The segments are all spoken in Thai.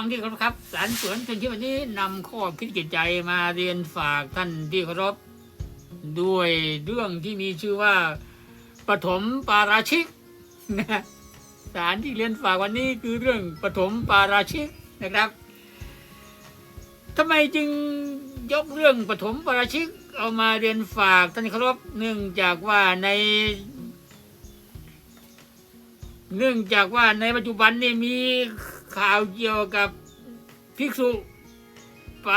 ฟังที่เคารพครับสารสวนชนที่วันนี้นำข้อคิดเกียใจมาเรียนฝากท่านที่เคารพด้วยเรื่องที่มีชื่อว่าปฐมปาราชิกนะสารที่เรียนฝากวันนี้คือเรื่องปฐมปาราชิกนะครับทำไมจึงยกเรื่องปฐมปาราชิกเอามาเรียนฝากท่านเคารพเนื่องจากว่าในเนื่องจากว่าในปัจจุบันนี่มี ข่าวเกี่ยวกับภิกษุ ไป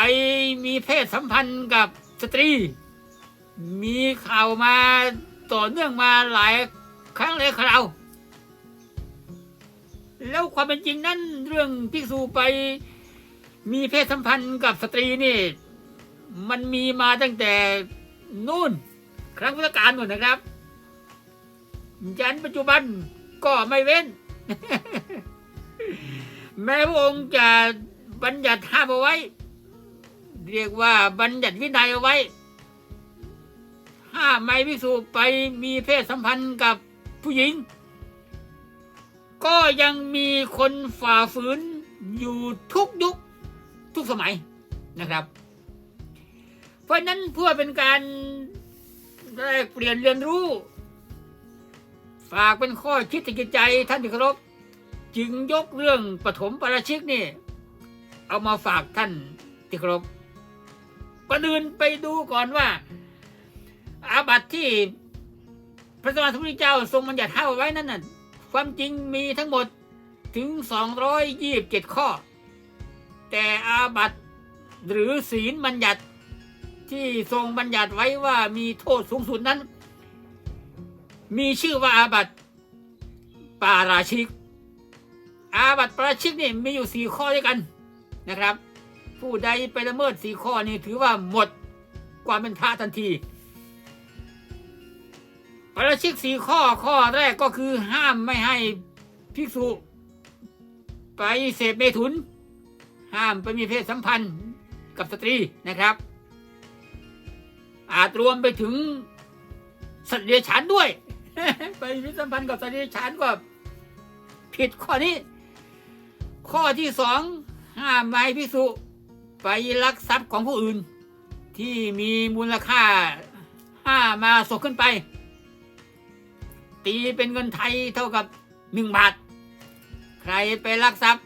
มีเพศสัมพันธ์กับสตรี มีข่าวมาต่อเนื่องมาหลายครั้งหลยคราวแล้วความเป็นจริงนั้นเรื่องภิกษุไปมีเพศสัมพันธ์กับสตรีนี่ มันมีมาตั้งแต่นู่น ครั้งพุทธกาลหมดนะครับยันปัจจุบันก็ไม่เว้น แม้พระองค์จะบัญญัติห้ามเอาไว้ เรียกว่าบัญญัติวินัยเอาไว้ ห้ามไม่พิสูจไปมีเพศสัมพันธ์กับผู้หญิง ก็ยังมีคนฝ่าฝืนอยู่ทุกยุคทุกสมัยนะครับ เพราะฉะนั้นเพื่อเป็นการแลกเปลี่ยนเรียนรู้ ฝากเป็นข้อคิดติดใจท่านที่เคารพ จึงยกเรื่องปฐมปาราชิกนี่ เอามาฝากท่านที่เคารพก่อนอื่นไปดูก่อนว่า อาบัติที่พระสมมาสมุทรเจ้าทรงบัญญัติห้าไว้นั้นน่ะความจริงมีทั้งหมดถึง 227 ข้อ แต่อาบัติหรือศีลบัญญัติที่ทรงบัญญัติไว้ว่ามีโทษสูงสุดนั้น มีชื่อว่าอาบัติปาราชิก อาบัติปราชิกนี่มีอยู่สี่ข้อด้วยกันนะครับ ผู้ใดไปละเมิดสี่ข้อนี้ถือว่าหมดความเป็นพระทันที ปราชิกสี่ข้อข้อแรกก็คือห้ามไม่ให้ภิกษุ ไปเสพเมถุน ห้ามไปมีเพศสัมพันธ์กับสตรีนะครับ อาจรวมไปถึงสัตว์เดรัจฉานด้วย ไปมีสัมพันธ์กับสัตว์เดรัจฉานก็ผิดข้อนี้ ข้อที่สองห้ามไม่ให้พิสุไปลักทรัพย์ของผู้อื่น ที่มีมูลค่าห้ามาศกขึ้นไป ตีเป็นเงินไทยเท่ากับหนึ่งบาท ใครไปลักทรัพย์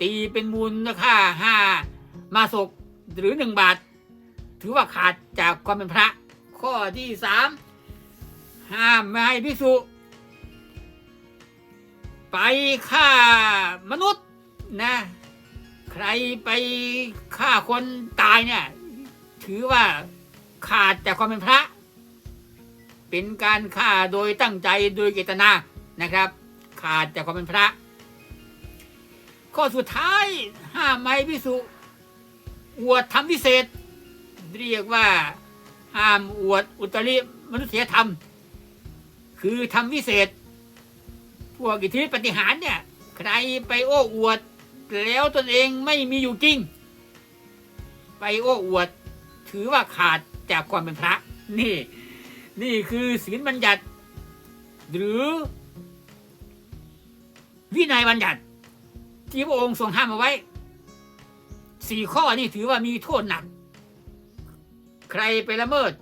ตีเป็นมูลค่าห้ามาศกหรือหนึ่งบาท ถือว่าขาดจากความเป็นพระ ข้อที่สามห้ามไม่ให้พิสุ ไปฆ่ามนุษย์นะ ใครไปฆ่าคนตายเนี่ย ถือว่าขาดจากความเป็นพระ เป็นการฆ่าโดยตั้งใจโดยเจตนานะครับ ขาดจากความเป็นพระ ข้อสุดท้ายห้ามไม้พิสุอวดทำพิเศษ เรียกว่าห้ามอวดอุตริมนุษยธรรม คือทำวิเศษ พวกอิทธิปฏิหารเนี่ย ใครไปโอ้อวด แล้วตนเองไม่มีอยู่จริง ไปโอ้อวด ถือว่าขาดจากความเป็นพระ นี่ นี่คือศีลบัญญัติ หรือ วินัยบัญญัติ ที่พระองค์ทรงห้ามเอาไว้สี่ข้อนี่ถือว่ามีโทษหนัก ใครไปละเมิด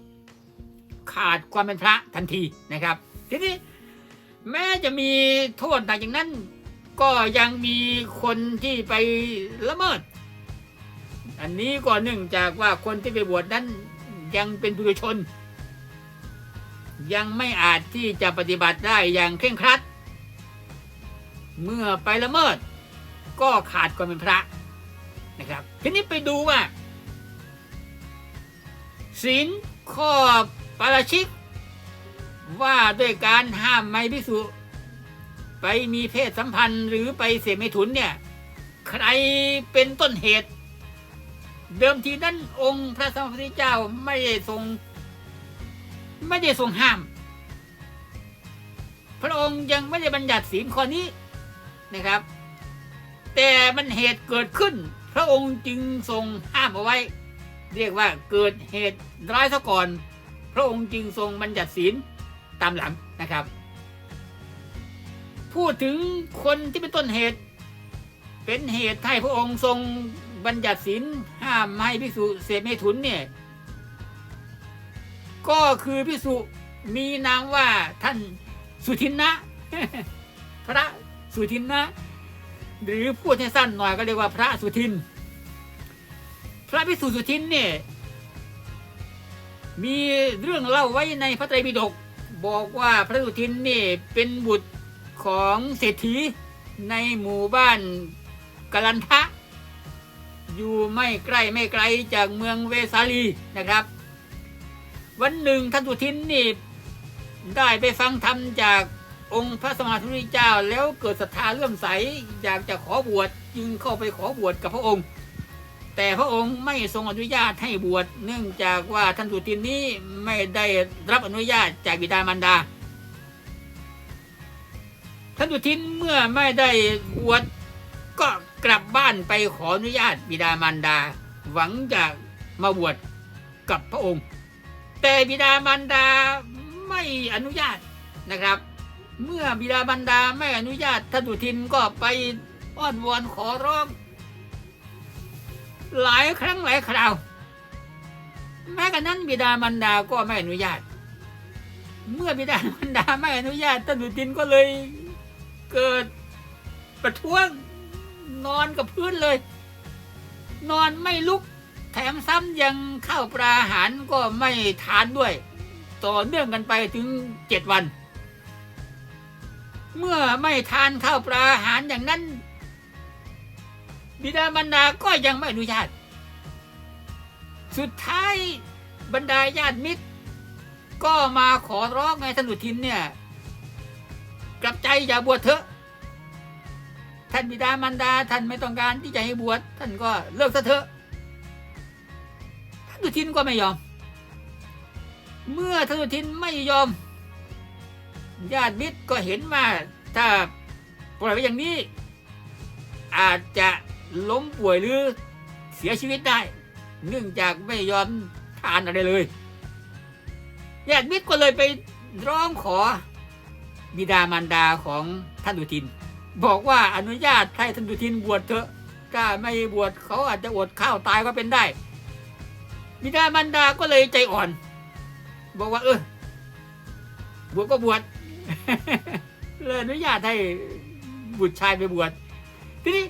ขาดความเป็นพระทันทีนะครับ ทีนี้ แม้จะมีโทษหนักอย่างนั้น ก็ยังมีคนที่ไปละเมิด อันนี้ก็เนื่องจากว่าคนที่ไปบวชนั้นยังเป็นปุถุชน ยังไม่อาจที่จะปฏิบัติได้อย่างเคร่งครัด เมื่อไปละเมิด ก็ขาดความเป็นพระนะครับ ทีนี้ไปดูว่าศีลข้อปาราชิก ว่าด้วยการห้ามไม่พิสุไปมีเพศสัมพันธ์หรือไปเสพเมถุนเนี่ย ใครเป็นต้นเหตุ เดิมทีนั้นองค์พระสัมมาสัมพุทธเจ้าไม่ได้ทรง ไม่ได้ทรงห้าม พระองค์ยังไม่ได้บัญญัติศีลข้อนี้นะครับ แต่มันเหตุเกิดขึ้น พระองค์จึงทรงห้ามเอาไว้ เรียกว่าเกิดเหตุร้ายซะก่อน พระองค์จึงทรงบัญญัติศีล ตามหลังนะครับ พูดถึงคนที่เป็นต้นเหตุ เป็นเหตุให้พระองค์ทรงบัญญัติศีลห้ามไม่ให้ภิกษุเสพเมถุนเนี่ย ก็คือภิกษุมีนามว่าท่านสุทินนะ พระสุทินนะ หรือพูดให้สั้นหน่อยก็เรียกว่าพระสุทิน พระภิกษุสุทินเนี่ยมีเรื่องเล่าไว้ในพระไตรปิฎก บอกว่าพระสุทินนี่เป็นบุตรของเศรษฐีในหมู่บ้านกลันทะ อยู่ไม่ใกล้ไม่ไกลจากเมืองเวสาลีนะครับ วันหนึ่งท่านสุทินนี่ได้ไปฟังธรรมจากองค์พระสมมาธุริเจ้าแล้วเกิดศรัทธาเลื่อมใสอยากจะขอบวชจึงเข้าไปขอบวชกับพระองค์ แต่พระองค์ไม่ทรงอนุญาตให้บวชเนื่องจากว่าท่านสุทินนี้ไม่ได้รับอนุญาตจากบิดามารดา ท่านสุทินเมื่อไม่ได้บวชก็กลับบ้านไปขออนุญาตบิดามารดา หวังจะมาบวชกับพระองค์ แต่บิดามารดาไม่อนุญาตนะครับ เมื่อบิดามารดาไม่อนุญาตท่านสุทินก็ไปอ้อนวอนขอร้อง หลายครั้งหลายคราว แม้กระนั้นบิดามารดาก็ไม่อนุญาต เมื่อบิดามารดาไม่อนุญาตท่านสุทินก็เลยเกิดประท้วงนอนกับพื้นเลย นอนไม่ลุกแถมซ้ำยังข้าวปลาอาหารก็ไม่ทานด้วย ต่อเนื่องกันไปถึงเจ็ดวัน เมื่อไม่ทานข้าวปลาอาหารอย่างนั้น บิดามารดาก็ยังไม่อนุญาต สุดท้ายบรรดาญาติมิตร ก็มาขอร้องไงท่านสุทินเนี่ย กลับใจอย่าบวชเถอะ ท่านบิดามารดาท่านไม่ต้องการที่จะให้บวชท่านก็เลิกซะเถอะ ท่านสุทินก็ไม่ยอม เมื่อท่านสุทินไม่ยอม ญาติมิตรก็เห็นว่าถ้าปล่อยไว้อย่างนี้อาจจะ ล้มป่วยหรือเสียชีวิตได้ เนื่องจากไม่ยอมทานอะไรเลยญาติมิตรก็เลยไปร้องขอบิดามารดาของท่านดุทิน บอกว่าอนุญาตให้ท่านดุทินบวชเถอะถ้าไม่บวชเขาอาจจะอดข้าวตายก็เป็นได้ บิดามารดาก็เลยใจอ่อน บอกว่า เออบวชก็บวชเลยอนุญาตให้บุตรชายไปบวชทีนี้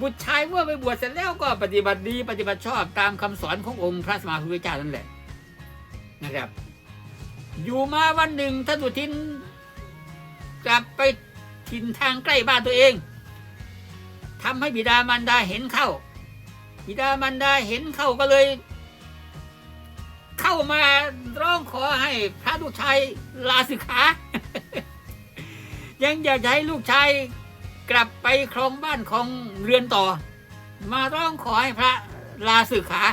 บุตรชายเมื่อไปบวชเสร็จแล้วก็ปฏิบัติดีปฏิบัติชอบตามคำสอนขององค์พระสมมาพุทธเจ้านั่นแหละนะครับ อยู่มาวันหนึ่งท่านสุทินกลับไปถิ่นทางใกล้บ้านตัวเองทำให้บิดามารดาเห็นเข้า บิดามารดาเห็นเข้าก็เลย เข้ามาร้องขอให้พระลูกชายลาสิกขายังอยากจะให้ลูกชาย กลับไปครองบ้านของเรือนต่อ มาร้องขอให้พระลาสึกขา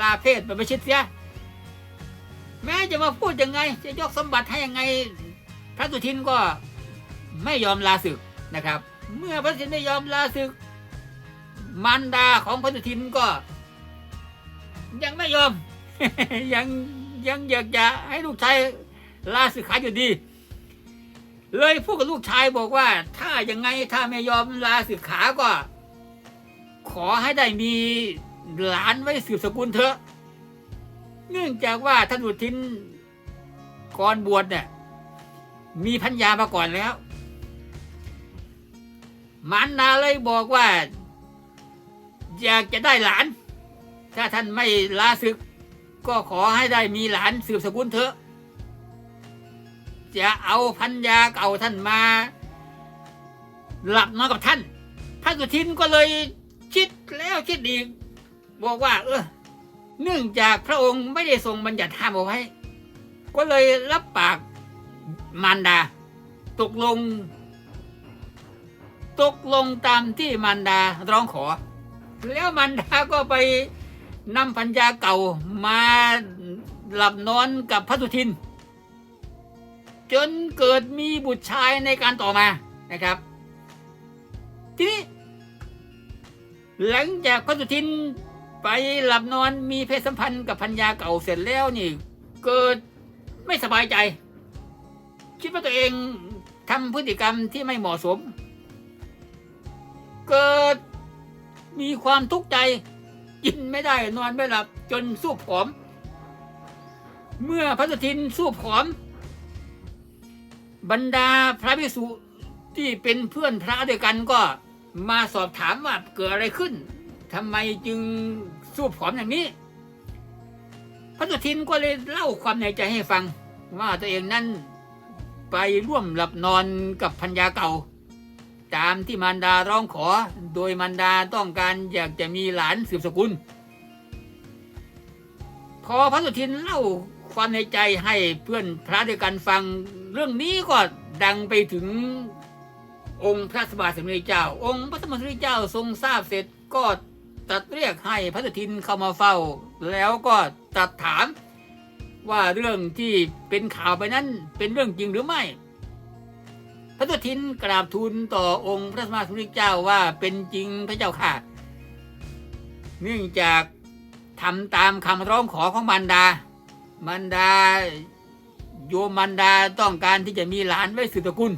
ลาเพศไปประชิดเสีย แม้จะมาพูดยังไง จะยกสมบัติให้ยังไง พระสุทินก็ไม่ยอมลาศึกนะครับ เมื่อพระสุทินไม่ยอมลาศึก มารดาของพระสุทินก็ ยังไม่ยอม ยังยังอยากจะให้ลูกชายลาสึกขาอยู่ดี เลยพูดกับลูกชายบอกว่า ถ้ายังไงถ้าไม่ยอมลาสึกขาก็ ขอให้ได้มีหลานไว้สืบสกุลเถอะ เนื่องจากว่าท่านอุทินก่อนบวชเนี่ยมีพัญญามาก่อนแล้วมารดาเลยบอกว่า อยากจะได้หลาน ถ้าท่านไม่ลาศึก ก็ขอให้ได้มีหลานสืบสกุลเถอะ จะเอาพัญญาเก่าท่านมา หลับนอนกับท่าน ท่านสุทินก็เลยคิดแล้วคิดอีก บอกว่า เออ เนื่องจากพระองค์ไม่ได้ทรงบัญญัติห้ามเอาไว้ ก็เลยรับปากมารดา ตกลง ตกลงตามที่มารดาร้องขอ แล้วมารดาก็ไปนำพัญญาเก่ามาหลับนอนกับพระสุทิน จนเกิดมีบุตรชายในการต่อมานะครับ ทีนี้ หลังจากพระสุทินไปหลับนอนมีเพศสัมพันธ์กับพัญญาเก่าเสร็จแล้วนี่ เกิดไม่สบายใจ คิดว่าตัวเองทำพฤติกรรมที่ไม่เหมาะสม เกิดมีความทุกข์ใจ กินไม่ได้นอนไม่หลับจนสู้ผอม เมื่อพระสุทินสู้ผอม บรรดาพระภิกษุที่เป็นเพื่อนพระด้วยกันก็มาสอบถามว่าเกิดอะไรขึ้นทำไมจึงสู้ผอมอย่างนี้ พระสุทินก็เลยเล่าความในใจให้ฟัง ว่าตัวเองนั้นไปร่วมหลับนอนกับพัญญาเก่า ตามที่มารดาร้องขอ โดยมารดาต้องการอยากจะมีหลานสืบสกุล พอพระสุทินเล่า ความในใจให้เพื่อนพระด้วยกันฟัง เรื่องนี้ก็ดังไปถึงองค์พระสมมาสมพุทธเจ้า องค์พระสมมาสัมพุทธเจ้าทรงทราบเสร็จก็ตัดเรียกให้พระสุทินเข้ามาเฝ้า แล้วก็ตัดถามว่าเรื่องที่เป็นข่าวไปนั้นเป็นเรื่องจริงหรือไม่ พระสุทินกราบทูลต่อองค์พระสมมาสัมพุทธเจ้าว่าเป็นจริงพระเจ้าค่ะ เนื่องจากทำตามคำร้องขอของมารดา มารดา โยมมารดาต้องการที่จะมีหลานไว้สืบตระกูล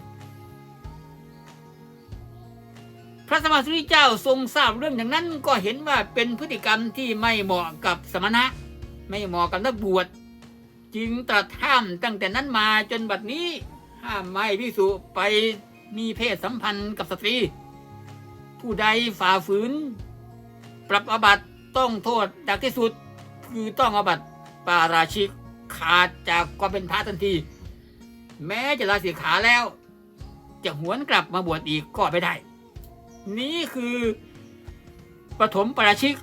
พระสมมาสัมพุทธเจ้าทรงทราบเรื่องอย่างนั้นก็เห็นว่าเป็นพฤติกรรมที่ไม่เหมาะกับสมณะ ไม่เหมาะกับนักบวชจึงตรัสห้ามตั้งแต่นั้นมาจนบัดนี้ห้ามไม่พิสุไปมีเพศสัมพันธ์กับสตรี ผู้ใดฝ่าฝืน ปรับอาบัตต้องโทษดักที่สุด คือต้องอาบัต ปาราชิกขาดจากความเป็นพระทันที แม้จะลาสิกขาแล้ว จะหวนกลับมาบวชอีกก็ไม่ได้ นี่คือปฐมปาราชิก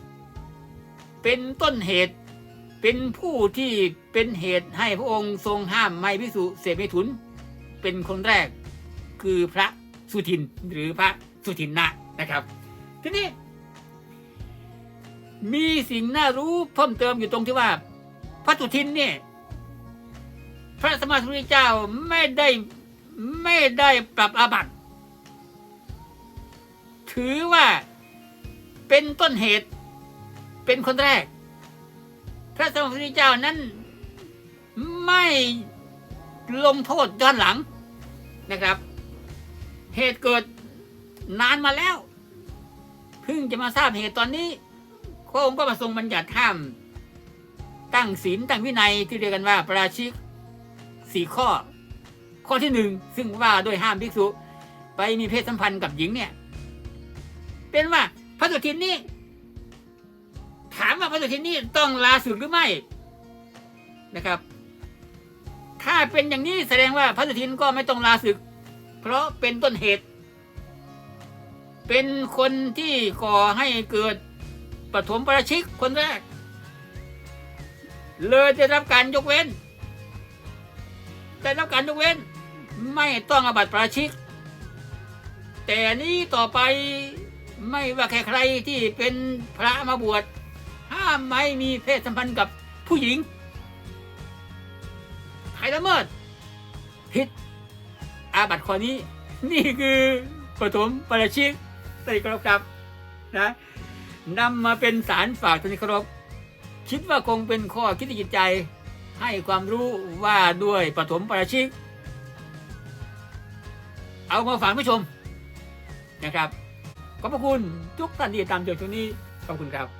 เป็นต้นเหตุเป็นผู้ที่เป็นเหตุให้พระองค์ทรงห้ามไม่พิสุเสพเมถุน เป็นคนแรกคือพระสุทินหรือพระสุทินนะนะครับ ทีนี้ มีสิ่งน่ารู้เพิ่มเติมอยู่ตรงที่ว่า ระสุทินเนี่ยพระสมมาสัมพุทธเจ้าไม่ได้ไม่ได้ปรับอาบัติถือว่าเป็นต้นเหตุเป็นคนแรก พระสมมาสมพุทธเจ้านั้นไม่ลงโทษย้อนหลังนะครับ เหตุเกิดนานมาแล้ว เพิ่งจะมาทราบเหตุตอนนี้พระองค์ก็มาทรงบัญญัติห้าม ตั้งศีลตั้งวินัยที่เรียกกันว่าปราชิกสี่ข้อ ข้อที่หนึ่งซึ่งว่าด้วยห้ามภิกษุ ไปมีเพศสัมพันธ์กับหญิงเนี่ย เป็นว่าพระสุทินนี่ถามว่าพระสุทินนี่ต้องลาสึกหรือไม่นะครับ ถ้าเป็นอย่างนี้แสดงว่าพระสุทินก็ไม่ต้องลาสึก เพราะเป็นต้นเหตุ เป็นคนที่ก่อให้เกิดปฐมประชิกคนแรก เลยได้รับการยกเว้น ได้รับการยกเว้น ไม่ต้องอาบัตประชิก แต่นี้ต่อไปไม่ว่าใครๆที่เป็นพระมาบวชห้ามไม่มีเพศสัมพันธ์กับผู้หญิงใครละเมิดผิดอาบัตข้อนี้ นี่คือปฐมประชิกสติกรบครับนะนำมาเป็นสารฝากท่านคารพ คิดว่าคงเป็นข้อคิดจิตใจให้ความรู้ว่าด้วยปฐมประชิก เอามาฝากผู้ชมนะครับ ขอบพระคุณทุกท่านที่ตามจนตรงนี้ ขอบคุณครับ